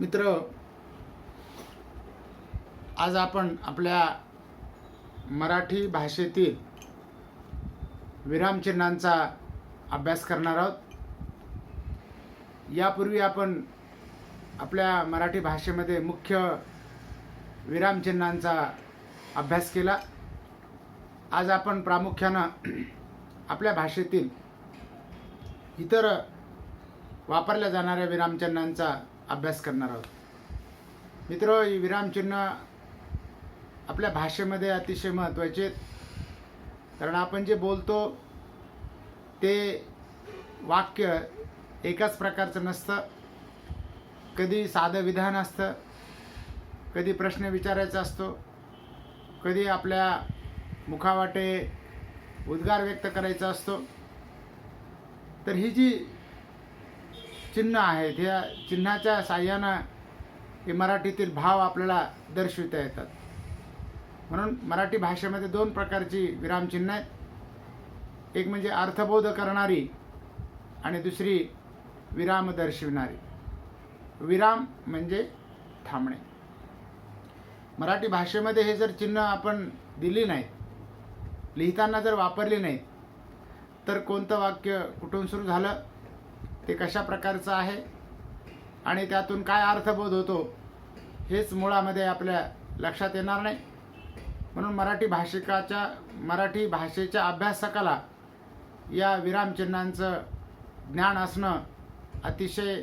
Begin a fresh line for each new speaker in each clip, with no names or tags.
मित्र आज आपण आपल्या मराठी भाषेतील विरामचिन्हांचा अभ्यास करणार आहोत. यापूर्वी आपण आपल्या मराठी भाषेमध्ये मुख्य विरामचिन्हांचा अभ्यास केला. आज आपण प्रामुख्यानं आपल्या भाषेतील इतर वापरल्या जाणाऱ्या विरामचिन्हांचा अभ्यास करणार आहोत. मित्र विरामचिन्ह आपल्या भाषेमध्ये अतिशय महत्त्वाचे आहेत. कारण आपण जे बोलतो ते वाक्य एकाच प्रकारचं नसतं. कधी साधं विधान असतं कधी प्रश्न विचारायचा असतो कधी आपल्या मुखावाटे उद्गार व्यक्त करायचा असतो. तर ही जी चिन्ह आहेत ह्या चिन्हाच्या साह्यानं हे मराठीतील भाव आपल्याला दर्शविता येतात. म्हणून मराठी भाषेमध्ये दोन प्रकारची विरामचिन्ह आहेत. एक म्हणजे अर्थबोध करणारी आणि दुसरी विराम दर्शविणारी. विराम म्हणजे थांबणे. मराठी भाषेमध्ये हे जर चिन्ह आपण दिली नाहीत लिहिताना जर वापरली नाहीत तर कोणतं वाक्य कुठून सुरू झालं? ते कशा प्रकारचं आहे आणि त्यातून काय अर्थबोध होतो हेच मुळामध्ये आपल्या लक्षात येणार नाही. म्हणून मराठी भाषिकाच्या मराठी भाषेच्या अभ्यासकाला या विरामचिन्हांचं ज्ञान असणं अतिशय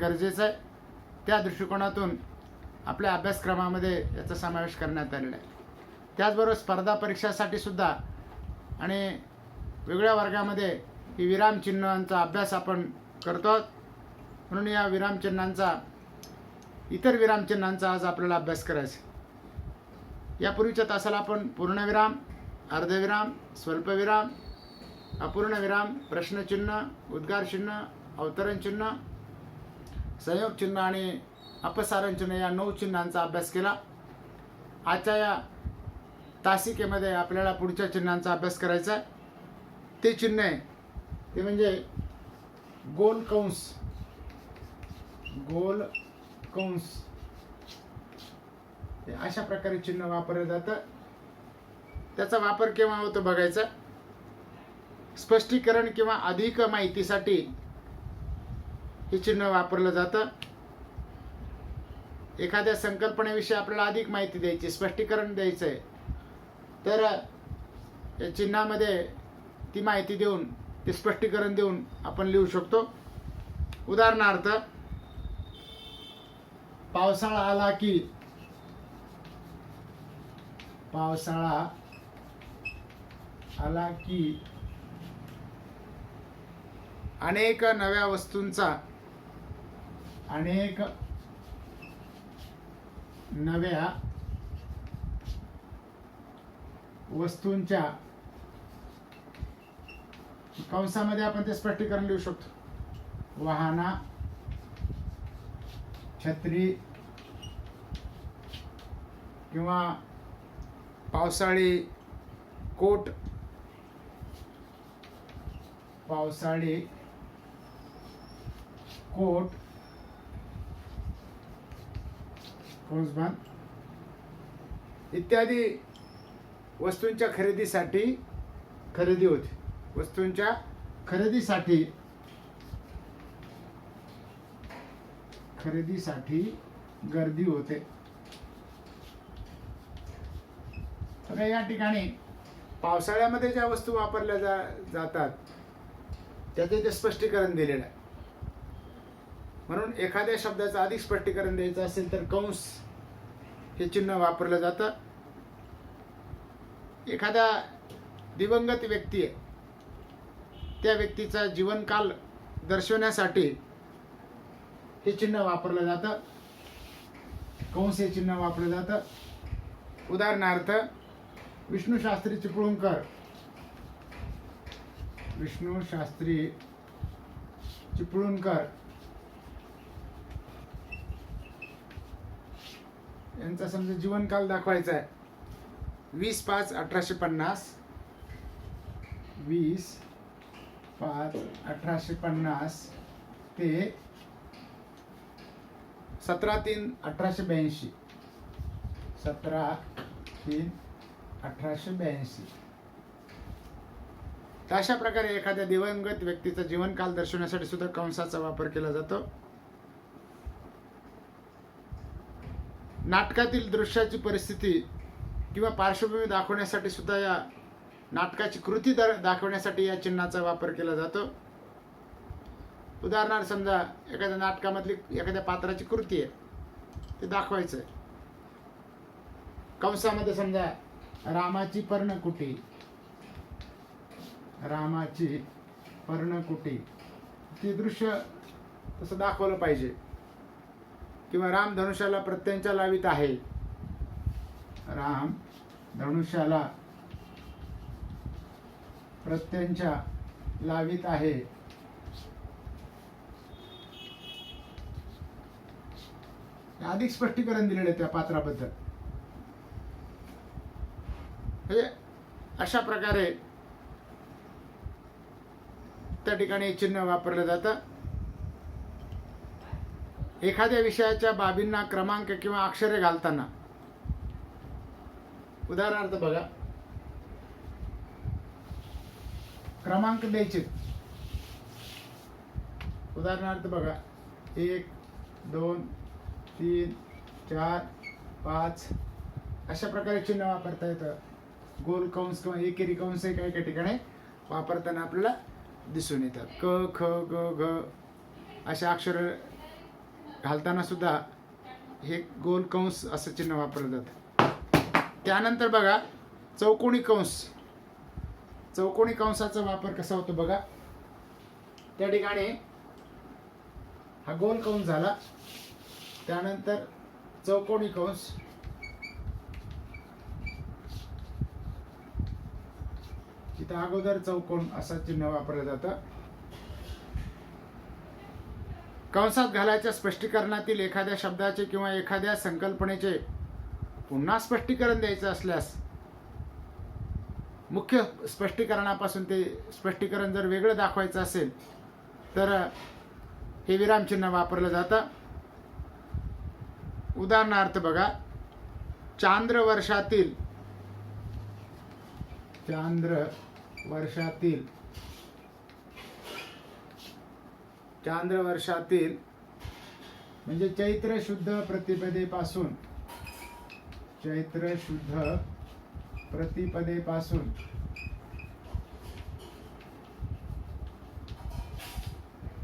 गरजेचं आहे. त्या दृष्टिकोनातून आपल्या अभ्यासक्रमामध्ये याचा समावेश करण्यात आलेला आहे. त्याचबरोबर स्पर्धा परीक्षासाठी सुद्धा आणि वेगळ्या वर्गामध्ये ही विरामचिन्हांचा अभ्यास आपण करतात. म्हणून या विरामचिन्हांचा इतर विरामचिन्हांचा आज आपल्याला अभ्यास करायचा यापूर्वीच्या तासाला आपण पूर्णविराम अर्धविराम स्वल्पविराम अपूर्णविराम प्रश्नचिन्ह उद्गारचिन्ह अवतरणचिन्ह संयोगचिन्ह आणि अपसारणचिन्ह या नऊ चिन्हांचा अभ्यास केला. आजच्या या तासिकेमध्ये आपल्याला पुढच्या चिन्हांचा अभ्यास करायचा आहे. ते चिन्ह आहे ते म्हणजे गोल कंस. गोल कंस. अशा प्रकारे चिन्ह वापरलं जातं. त्याचा वापर केव्हा होतो बघायचा? स्पष्टीकरण किंवा अधिक माहितीसाठी हे चिन्ह वापरलं जातं. एखाद्या संकल्पनेविषयी आपल्याला अधिक माहिती द्यायची स्पष्टीकरण द्यायचं आहे तर या चिन्हामध्ये ती माहिती देऊन ते स्पष्टीकरण देऊन आपण लिहू शकतो. उदाहरणार्थ पावसाळा आला की पावसाळा आला की अनेक नव्या वस्तूंचा अनेक नव्या वस्तूंच्या कंसामध्ये आपण ते स्पष्टीकरण लिहू शकतो. वाहना छत्री किंवा पावसाळी कोट पावसाळी कोट इत्यादी वस्तूंच्या खरेदीसाठी खरेदी होते. वस्तूंच्या खरेदीसाठी. खरेदीसाठी गर्दी होते. आता या ठिकाणी पावसाळ्यामध्ये ज्या वस्तू वापरल्या जा जातात त्याचे ते स्पष्टीकरण दिलेलं आहे. म्हणून एखाद्या शब्दाचं अधिक स्पष्टीकरण द्यायचं असेल तर कंस हे चिन्ह वापरलं जातं. एखादा दिवंगत व्यक्ती आहे त्या व्यक्तीचा जीवनकाल दर्शवण्यासाठी हे चिन्ह वापरलं जातं. कंस हे चिन्ह वापरलं जातं. उदाहरणार्थ विष्णूशास्त्री चिपळूणकर. विष्णू शास्त्री चिपळूणकर. यांचा समजा जीवनकाल दाखवायचा आहे. वीस पाच अठराशे पन्नास. वीस पाच अठराशे पन्नास ते सतरा तीन अठराशे ब्याऐंशी. सतरा तीन अठराशे ब्याऐंशी. तर अशा प्रकारे एखाद्या दिवंगत व्यक्तीचा जीवनकाल दर्शवण्यासाठी सुद्धा कंसाचा वापर केला जातो. नाटकातील दृश्याची परिस्थिती किंवा पार्श्वभूमी दाखवण्यासाठी सुद्धा या नाटकाची कृती दाखवण्यासाठी या चिन्हाचा वापर केला जातो. उदाहरणार्थ समजा एखाद्या नाटकामधली एखाद्या पात्राची कृती आहे ते दाखवायचं आहे कंसामध्ये समजा रामाची पर्णकुटी. रामाची पर्णकुटी. ती दृश्य तसं दाखवलं पाहिजे. किंवा राम धनुष्याला प्रत्यंच्या लावित आहे. राम धनुष्याला प्रत्यंच्या लावित आहे. अधिक स्पष्टीकरण दिलेलं आहे त्या पात्राबद्दल. हे अशा प्रकारे त्या ठिकाणी चिन्ह वापरलं जातं. एखाद्या विषयाच्या बाबींना क्रमांक किंवा अक्षरे घालताना उदाहरणार्थ बघा क्रमांक द्यायचे. उदाहरणार्थ बघा एक दोन तीन चार पाच. अशा प्रकारे चिन्ह वापरता येतं. गोल कंस किंवा एकेरी कंस हे काही काही ठिकाणी वापरताना आपल्याला दिसून येतात क ख ग घ अशा अक्षर घालताना सुद्धा हे गोल कंस असं चिन्ह वापरलं जातं. त्यानंतर बघा चौकोणी कंस. चौकोनी कंसाचा वापर कसा होतो बघा. त्या ठिकाणी हा गोल कंस झाला. त्यानंतर चौकोनी कंस. इथं अगोदर चौकोन असं चिन्ह वापरलं जातं. कंसात घालायच्या स्पष्टीकरणातील एखाद्या शब्दाचे किंवा एखाद्या संकल्पनेचे पुन्हा स्पष्टीकरण द्यायचं असल्यास मुख्य स्पष्टीकरणापासून ते स्पष्टीकरण जर वेगळं दाखवायचं असेल तर हे विरामचिन्ह वापरलं जातं. उदाहरणार्थ बघा चांद्र वर्षातील चांद्र वर्षातील चांद्र वर्षातील म्हणजे चैत्र शुद्ध प्रतिपदेपासून चैत्र शुद्ध प्रतिपदेपासून.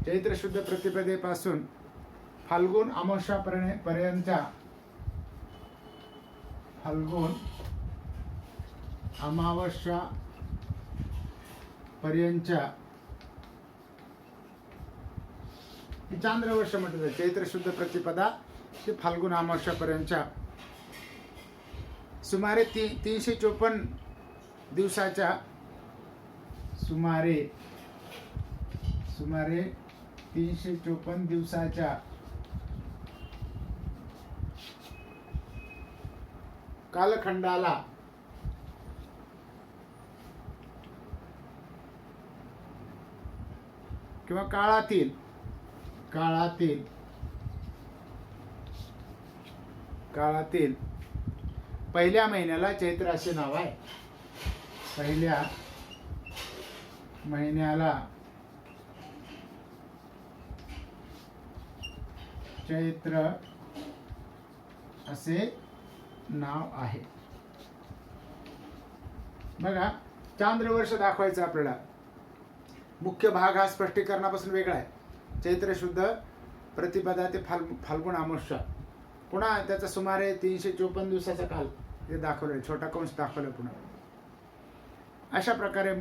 चैत्र शुद्ध प्रतिपदेपासून फाल्गुन अमावस्या पर्यंतच्या फाल्गुन अमावस्या पर्यंतच्या चांद्रवर्ष म्हटलं चैत्र शुद्ध प्रतिपदा ते फाल्गुन अमावस्यापर्यंतच्या सुमारे ती तीनशे चोपन्न दिवसाच्या सुमारे सुमारे तीनशे चोपन्न दिवसाच्या कालखंडाला किंवा काळातील काळातील काळातील पहिल्या महिन्याला चैत्र असे नाव आहे. पहिल्या महिन्याला चैत्र असे नाव आहे. बघा चांद्रवर्ष दाखवायचं आपल्याला. मुख्य भाग हा स्पष्टीकरणापासून वेगळा आहे. चैत्र शुद्ध प्रतिपदा ते फाल्गु फाल्गुन अमावस्या पुन्हा त्याचा सुमारे तीनशे चोपन्न दिवसाचा काल हे दाखवलं छोटा कंस दाखवलं पुन्हा. अशा प्रकारे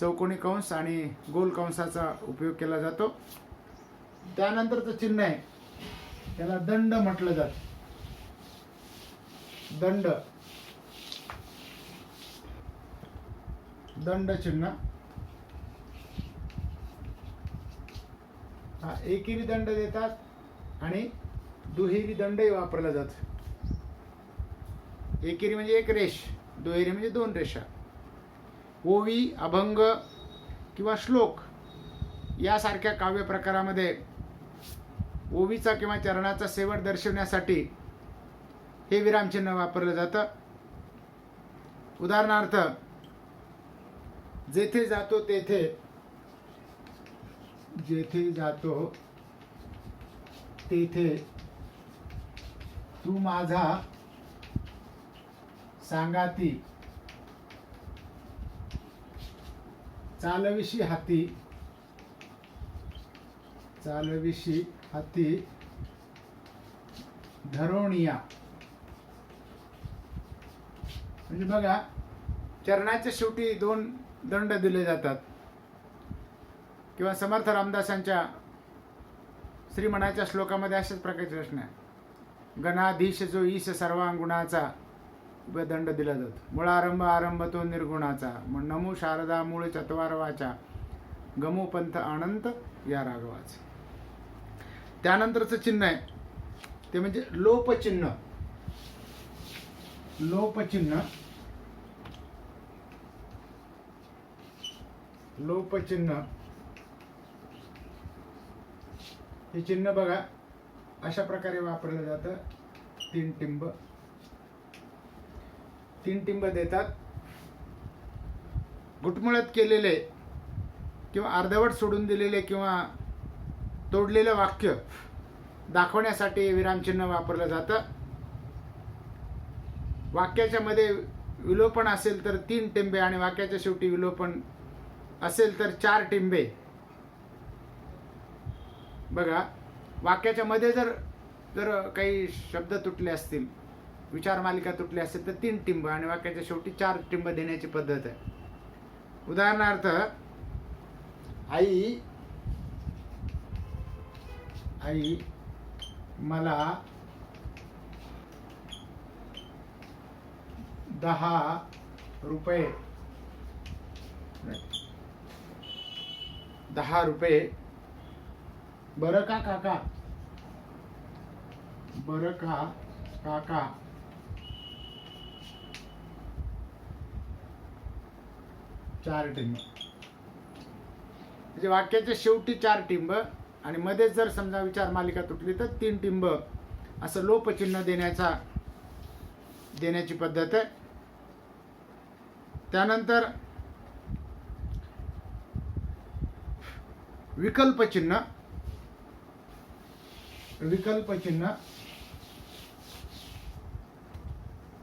चौकोनी कंस आणि गोल कंसाचा उपयोग केला जातो. त्यानंतरचं चिन्ह आहे. त्याला दंड म्हटलं जात. दंड. दंड चिन्ह. हा एकेरी दंड देतात आणि दुहेरी दंडही वापरला जात. एकेरी म्हणजे एक रेष दुहेरी म्हणजे दोन रेषा. ओवी अभंग किंवा श्लोक यासारख्या काव्य प्रकारामध्ये ओवीचा किंवा चरणाचा शेवट दर्शवण्यासाठी हे विरामचिन्ह वापरलं जातं. उदाहरणार्थ जेथे जातो तेथे जेथे जातो तेथे तू माझा सांगाती. चालविशी हाती. चालविशी हाती. धरोणिया म्हणजे बघा चरणाच्या शेवटी दोन दंड दिले जातात. किंवा समर्थ रामदासांच्या श्रीमणाच्या श्लोकामध्ये अशाच प्रकारची रचना आहे गणाधीश जो ईश सर्वांगुणाचा दंड दिला जातो. मुळारंभ आरंभ तो निर्गुणाचा. मग नमू शारदा मूळ चत्वारवाचा गमू पंथ अनंत या राघवाचे. त्यानंतरचं चिन्ह आहे. ते म्हणजे लोपचिन्ह. लोपचिन्ह. लोपचिन्ह. हे चिन्ह बघा. अशा प्रकारे वापरलं जातं. तीन टिंब. तीन टिंब देतात. घुटमुळत केलेले किंवा अर्धवट सोडून दिलेले किंवा तोडलेलं वाक्य दाखवण्यासाठी विरामचिन्ह वापरलं जातं. वाक्याच्या मध्ये विलोपन असेल तर तीन टिंबे आणि वाक्याच्या शेवटी विलोपन असेल तर चार टिंबे. बघा. वाक्याच्या मध्ये जर जर काही शब्द तुटले असतील विचार मालिका तुटली असेल तर तीन टिंब आणि वाक्याच्या शेवटी चार टिंब देण्याची पद्धत आहे. उदाहरणार्थ आई आई मला दहा रुपये दहा रुपये बरं का काका? बरं का काका? चार टिंब. म्हणजे वाक्याच्या शेवटी चार टिंब आणि मध्येच जर समजा विचार मालिका तुटली तर तीन टिंब. असं लोपचिन्ह देण्याचा देण्याची पद्धत आहे. त्यानंतर विकल्प चिन्ह विकल्प चिन्ह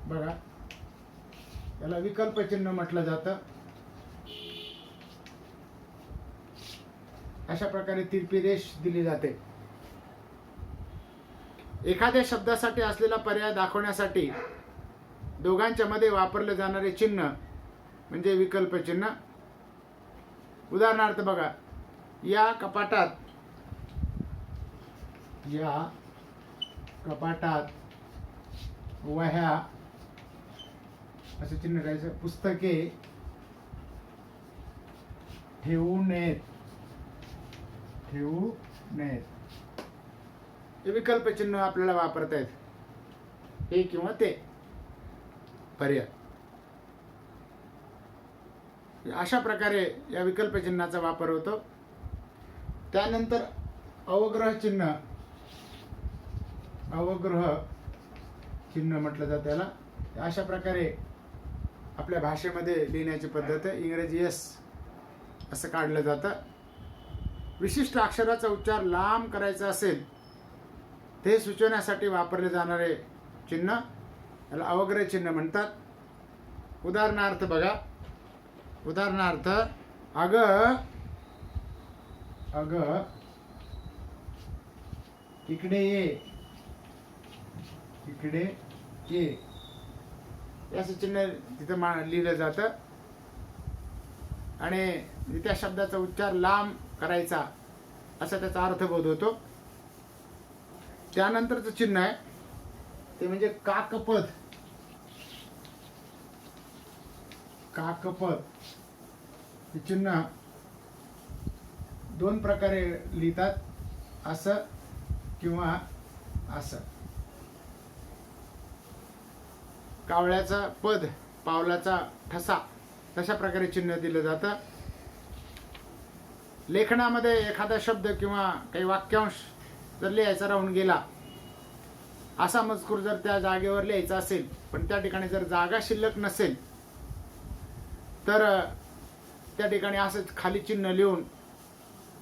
बघा. याला विकल्प चिन्ह म्हटलं जातं. अशा प्रकारे तिरपी रेष दिली जाते. एखाद्या शब्दासाठी असलेला पर्याय दाखवण्यासाठी दोघांच्या मध्ये वापरले जाणारे चिन्ह म्हणजे विकल्प चिन्ह उदाहरणार्थ बघा या कपाटात या कपाटात वह्या असं चिन्ह करायचं पुस्तके ठेवू नयेत. ठेवू नयेत. हे विकल्प चिन्ह आपल्याला वापरता येत. हे किंवा ते. पर्याय. अशा प्रकारे या विकल्प चिन्हाचा वापर होतो. त्यानंतर अवग्रह चिन्ह. अवग्रह चिन्ह म्हटलं जातं त्याला. अशा प्रकारे आपल्या भाषेमध्ये लिहिण्याची पद्धत आहे. इंग्रजी एस असं काढलं जातं. विशिष्ट अक्षराचा उच्चार लांब करायचा असेल ते सुचवण्यासाठी वापरले जाणारे चिन्ह याला अवग्रह चिन्ह म्हणतात. उदाहरणार्थ बघा. उदाहरणार्थ अग अग इकडे ये. इकडे ये. असं चिन्ह तिथं मा लिहिलं जातं. आणि त्या शब्दाचा उच्चार लांब करायचा असा त्याचा अर्थबोध होतो. त्यानंतरचं चिन्ह आहे ते म्हणजे काकपद. काकपद. हे चिन्ह दोन प्रकारे लिहितात असं किंवा असं. कावळ्याचा पद पावलाचा ठसा तशा प्रकारे चिन्ह दिलं जातं. लेखनामध्ये एखादा शब्द किंवा काही वाक्यांश जर लिहायचा राहून गेला असा मजकूर जर त्या जागेवर लिहायचा असेल पण त्या ठिकाणी जर जागा शिल्लक नसेल तर त्या ठिकाणी असंच खाली चिन्ह लिहून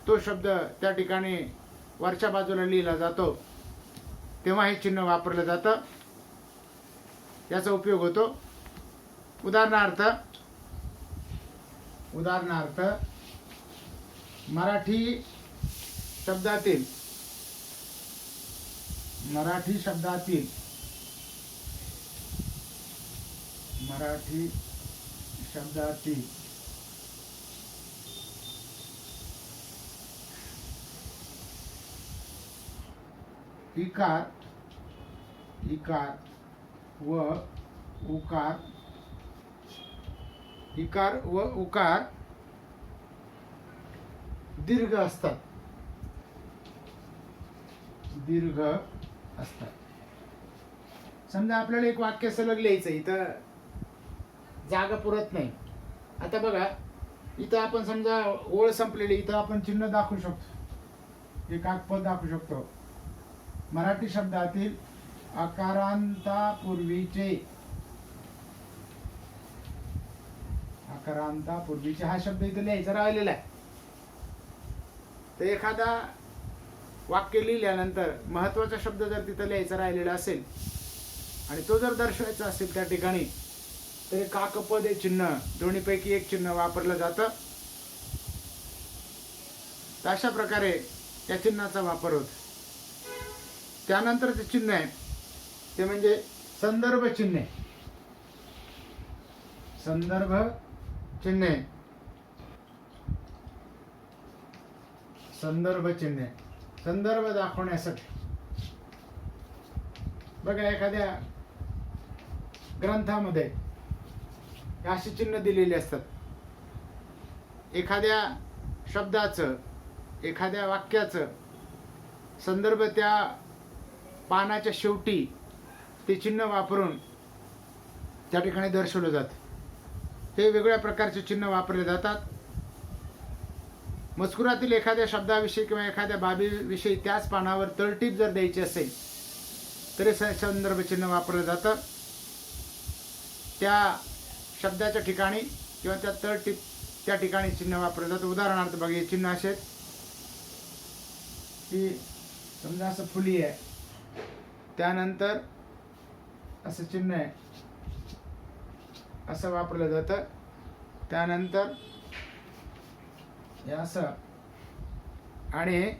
तो शब्द त्या ठिकाणी वरच्या बाजूला लिहिला जातो. तेव्हा हे चिन्ह वापरलं जातं. याचा उपयोग होतो. उदाहरणार्थ उदाहरणार्थ मराठी शब्दातील मराठी शब्दातील मराठी शब्दातील इकार इकार व उकार इकार व उकार दीर्घ असतात. दीर्घ असतात. समजा आपल्याला एक वाक्य सलग लिहायचं इथं जागा पुरत नाही. आता बघा इथं आपण समजा ओळ संपलेली इथं आपण चिन्ह दाखवू शकतो. एक आगपद दाखवू शकतो. मराठी शब्दातील आकारांतापूर्वीचे. आकारांतापूर्वीचे हा शब्द इथे लिहायचा राहिलेला आहे. तर एखादा वाक्य लिहिल्यानंतर महत्त्वाचा शब्द जर तिथं लिहायचा राहिलेला असेल आणि तो जर दर्शवायचा असेल त्या ठिकाणी तर एक काकपद हे चिन्ह दोन्हीपैकी एक चिन्ह वापरलं जातं. तर अशा प्रकारे त्या चिन्हाचा वापर होतो. त्यानंतर जे चिन्ह आहे ते म्हणजे संदर्भ चिन्हे. संदर्भ चिन्हे. संदर्भ चिन्हे. संदर्भ दाखवण्यासाठी. बघा एखाद्या ग्रंथामध्ये अशी चिन्ह दिलेली असतात. एखाद्या शब्दाचं एखाद्या वाक्याचं संदर्भ त्या पानाच्या शेवटी ते चिन्ह वापरून त्या ठिकाणी दर्शवलं जाते. ते वेगळ्या प्रकारचे चिन्ह वापरले जातात. मजकुरातील एखाद्या शब्दाविषयी किंवा एखाद्या बाबीविषयी त्याच पानावर तळटीप जर द्यायची असेल तरी स- संदर्भ चिन्ह वापरलं जातं. त्या शब्दाच्या ठिकाणी किंवा त्या तळटीप त्या ठिकाणी चिन्ह वापरलं जातं. उदाहरणार्थ बघा हे चिन्ह असे की समजा असं फुली आहे. त्यानंतर असं चिन्ह आहे. असं वापरलं जातं. त्यानंतर हे असं. आणि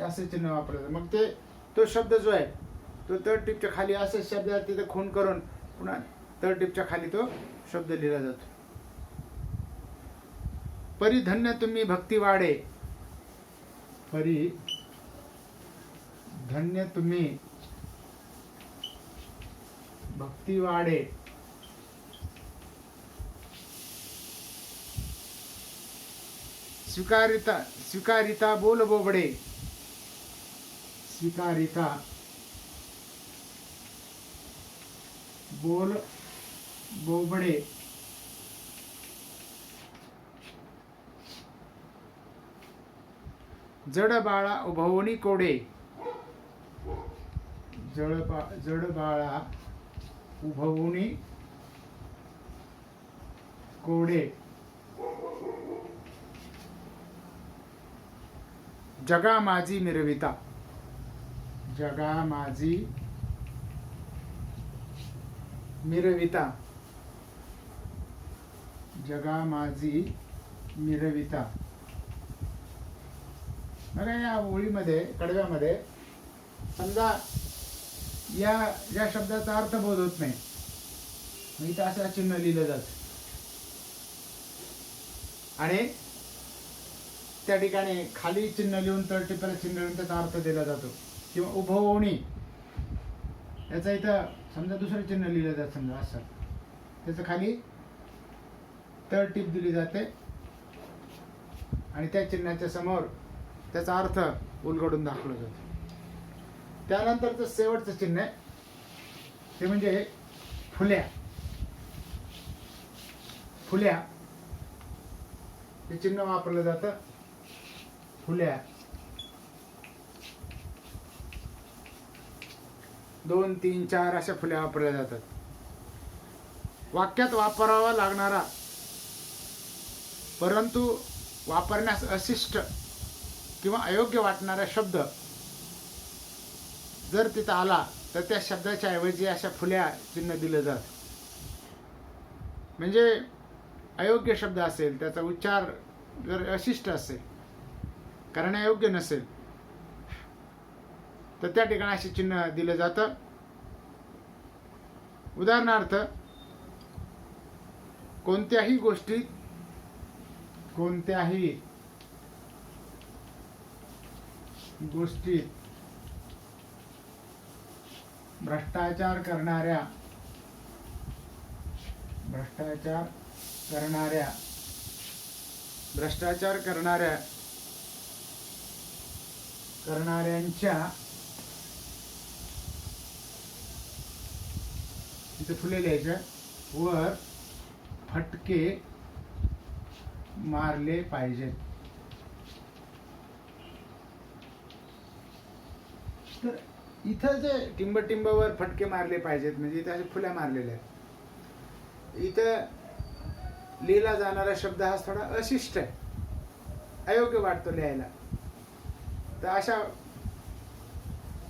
असं चिन्ह वापरलं जातं. मग ते तो शब्द जो आहे तो तळ टिपच्या खाली असं शब्द तिथे खून करून पुन्हा तळ टिपच्या खाली तो शब्द लिहिला जातो. परिधन्य तुम्ही भक्ती वाढे परी धन्य तुम्ही भक्ती वाढे स्वीकारिता स्वीकारिता बोल बोबडे. स्वीकारिता. बोल बोबडे. जड बाळा उभवणी कोडे. जड बा जड बाळा उभवणी कोडे. जगा माझी मिरविता जगा माझी मिरविता जगा माझी मिरविता बघा या ओळीमध्ये कडव्यामध्ये समजा या या शब्दाचा अर्थ बोध होत नाही. मग इथं असं चिन्ह लिहिलं जात. आणि त्या ठिकाणी खाली चिन्ह लिहून तर टिपाला चिन्ह लिहून त्याचा अर्थ दिला जातो. किंवा उभवणी. याचा इथं समजा दुसरं चिन्ह लिहिलं जात समजा असं. त्याचं खाली तळ टीप दिली जाते. आणि त्या चिन्हाच्या समोर त्याचा अर्थ उलगडून दाखवला जातो. त्यानंतरचं शेवटचं चिन्ह आहे. ते म्हणजे फुल्या. फुल्या. हे चिन्ह वापरलं जातं. फुल्या. दोन तीन चार अशा फुल्या वापरल्या जातात. वाक्यात वापरावा लागणारा. परंतु वापरण्यास अशिष्ट किंवा अयोग्य वाटणारा शब्द जर तिथं आला तर त्या शब्दाच्या ऐवजी अशा फुल्या चिन्ह दिलं जात. म्हणजे अयोग्य शब्द असेल त्याचा उच्चार जर अशिष्ट असेल करण्यायोग्य नसेल तर त्या ठिकाणी असे चिन्ह दिलं जातं. उदाहरणार्थ कोणत्याही गोष्टीत कोणत्याही गोष्टीत भ्रष्टाचार करणाऱ्या भ्रष्टाचार करणाऱ्या भ्रष्टाचार करणाऱ्या करणाऱ्यांच्या तिथे फुले लिहायच्या वर फटके मारले पाहिजेत. तर इथं जे टिंब टिंबवर फटके मारले पाहिजेत म्हणजे इथं अशा फुल्या मारलेल्या आहेत. इथं लिहिला जाणारा शब्द हा थोडा अशिष्ट आहे. अयोग्य वाटतो लिहायला. तर अशा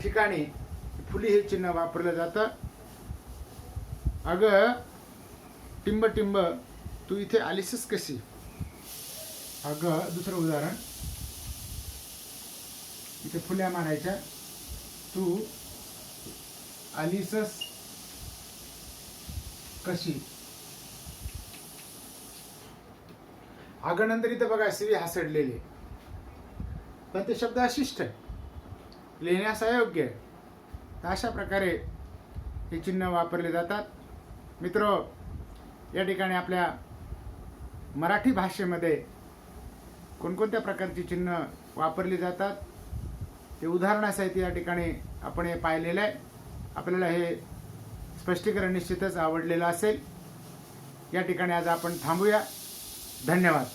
ठिकाणी फुली हे चिन्ह वापरलं जातं. अगं टिंब टिंब तू इथे आलीसच कशी? अगं दुसरं उदाहरण. इथे फुल्या मारायच्या. तू आलीसच कशी? अगं इथं बघा सिवी हासडलेली पण ते शब्द अशिष्ट आहे. लिहिण्यास अयोग्य आहे. तर अशा प्रकारे हे चिन्ह वापरले जातात. मित्र या ठिकाणी आपल्या मराठी भाषेमध्ये कोणकोणत्या प्रकारची चिन्ह वापरली जातात? ते उदाहरणासहित या ठिकाणी आपण हे पाहिलेलं आहे. आपल्याला हे स्पष्टीकरण निश्चितच आवडलेलं असेल. या ठिकाणी आज आपण थांबूया. धन्यवाद.